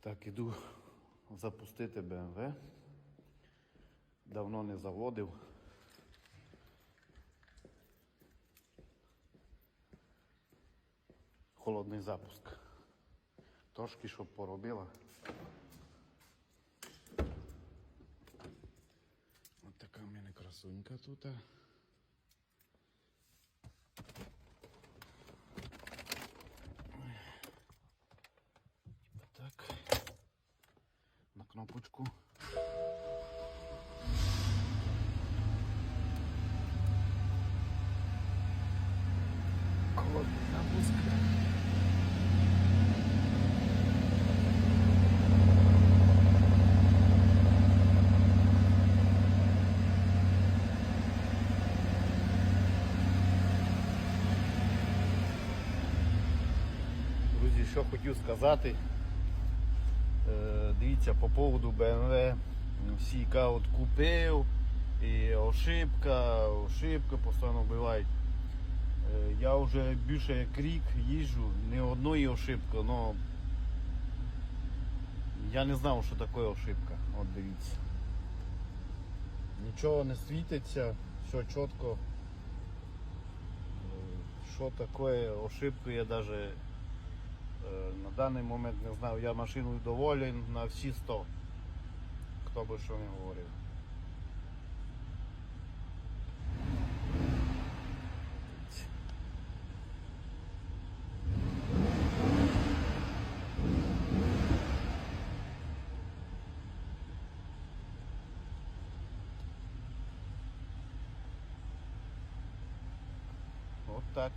Так, іду запустити BMW. Давно не заводив. Холодний запуск. Трошки щоб поробила. Ось така в мене красунька тут. Типа так. На кнопочку. Запуск. Друзі, що хотів сказати. Дивіться, по поводу BMW. Всі кажуть, купив, і ошибка, ошибка постійно бувають. Е, Я вже більше як рік їжджу, не одної ошибки, але я не знав, що таке ошибка. От дивіться. Нічого не світиться, все чітко. Е, Що таке ошибка, я навіть на даний момент не знаю. Я машиною доволен на всі 100. Хто би що не говорив. От так.